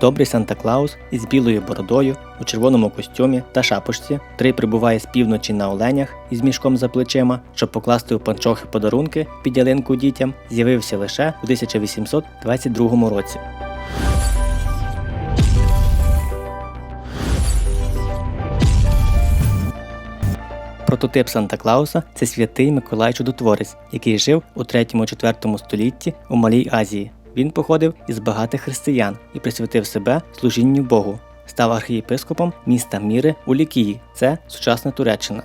Добрий Санта Клаус із білою бородою у червоному костюмі та шапочці, котрий прибуває з півночі на оленях із мішком за плечима, щоб покласти у панчохи подарунки під ялинку дітям, з'явився лише у 1822 році. Прототип Санта Клауса це святий Миколай Чудотворець, який жив у 3-4 столітті у Малій Азії. Він походив із багатих християн і присвятив себе служінню Богу. Став архієпископом міста Міри у Лікії, це сучасна Туреччина.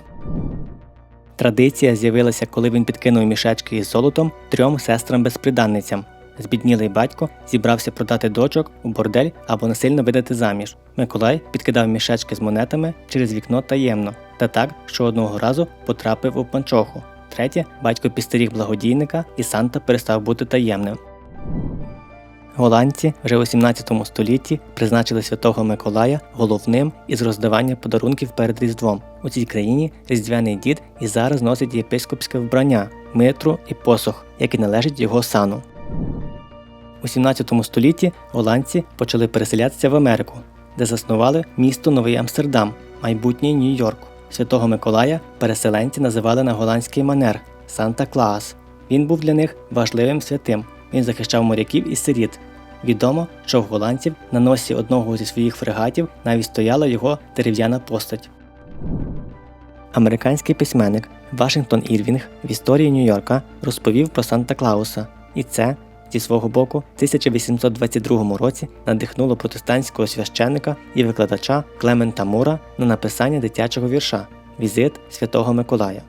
Традиція з'явилася, коли він підкинув мішечки із золотом трьом сестрам-безприданницям. Збіднілий батько зібрався продати дочок у бордель або насильно видати заміж. Миколай підкидав мішечки з монетами через вікно таємно, та так, що одного разу потрапив у панчоху. Третє, батько підстеріг благодійника, і Санта перестав бути таємним. Голландці вже у 17 столітті призначили святого Миколая головним із роздавання подарунків перед Різдвом. У цій країні різдвяний дід і зараз носить єпископське вбрання, митру і посох, який належить його сану. У 17 столітті голландці почали переселятися в Америку, де заснували місто Новий Амстердам, майбутній Нью-Йорк. Святого Миколая переселенці називали на голландський манер Санта Клаас. Він був для них важливим святим. Він захищав моряків і сиріт. Відомо, що в голландців на носі одного зі своїх фрегатів навіть стояла його дерев'яна постать. Американський письменник Вашингтон Ірвінг в історії Нью-Йорка розповів про Санта Клауса, і це, зі свого боку, в 1822 році надихнуло протестантського священника і викладача Клемента Мура на написання дитячого вірша Візит Святого Миколая.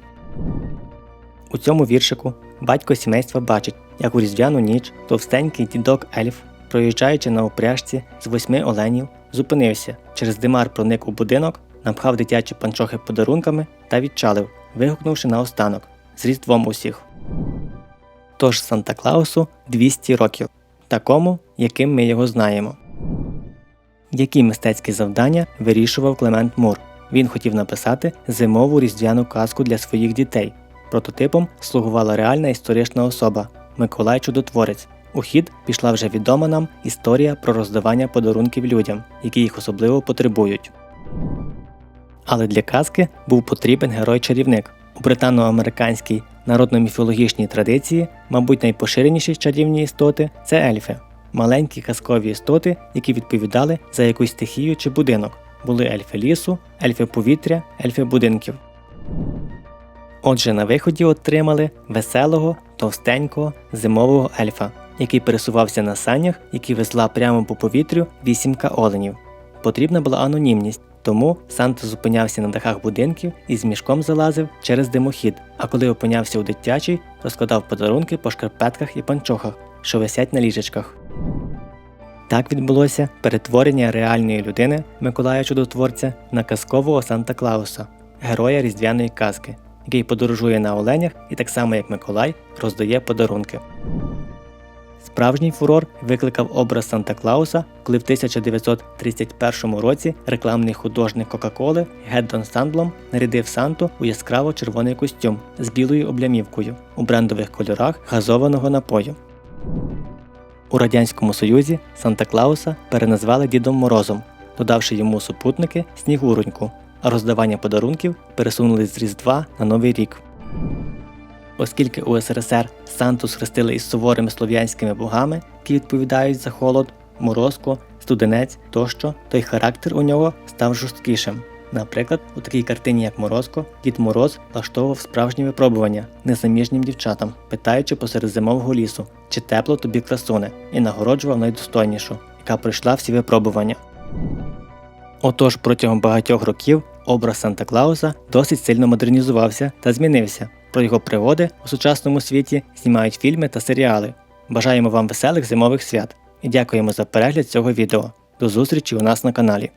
У цьому віршику батько сімейства бачить, як у різдвяну ніч товстенький дідок Ельф, проїжджаючи на упряжці з восьми оленів, зупинився, через димар проник у будинок, напхав дитячі панчохи подарунками та відчалив, вигукнувши наостанок з різдвом усіх. Тож Санта Клаусу 200 років, такому, яким ми його знаємо. Які мистецькі завдання вирішував Клемент Мур? Він хотів написати зимову різдвяну казку для своїх дітей. Прототипом слугувала реальна історична особа Миколай Чудотворець. У хід пішла вже відома нам історія про роздавання подарунків людям, які їх особливо потребують. Але для казки був потрібен герой-чарівник. У британо-американській народно-міфологічній традиції, мабуть, найпоширеніші чарівні істоти це ельфи, маленькі казкові істоти, які відповідали за якусь стихію чи будинок. Були ельфи лісу, ельфи повітря, ельфи будинків. Отже, на виході отримали веселого, товстенького зимового ельфа, який пересувався на санях, які везла прямо по повітрю вісімка оленів. Потрібна була анонімність, тому Санта зупинявся на дахах будинків і з мішком залазив через димохід, а коли опинявся у дитячій, розкладав подарунки по шкарпетках і панчохах, що висять на ліжечках. Так відбулося перетворення реальної людини Миколая Чудотворця на казкового Санта Клауса, героя різдвяної казки, який подорожує на оленях і так само як Миколай роздає подарунки. Справжній фурор викликав образ Санта Клауса, коли в 1931 році рекламний художник Кока-Коли Геддон Санблом нарядив Санту у яскраво червоний костюм з білою облямівкою у брендових кольорах газованого напою. У Радянському Союзі Санта Клауса переназвали Дідом Морозом, додавши йому супутники Снігуроньку, а роздавання подарунків пересунули з Різдва на Новий рік. Оскільки у СРСР Санту схрестили із суворими слов'янськими богами, які відповідають за холод, морозку, студенець тощо, то й характер у нього став жорсткішим. Наприклад, у такій картині, як Морозко, Дід Мороз влаштовував справжні випробування незаміжнім дівчатам, питаючи посеред зимового лісу, чи тепло тобі красуне, і нагороджував найдостойнішу, яка пройшла всі випробування. Отож, протягом багатьох років образ Санта Клауса досить сильно модернізувався та змінився. Про його пригоди у сучасному світі знімають фільми та серіали. Бажаємо вам веселих зимових свят і дякуємо за перегляд цього відео. До зустрічі у нас на каналі.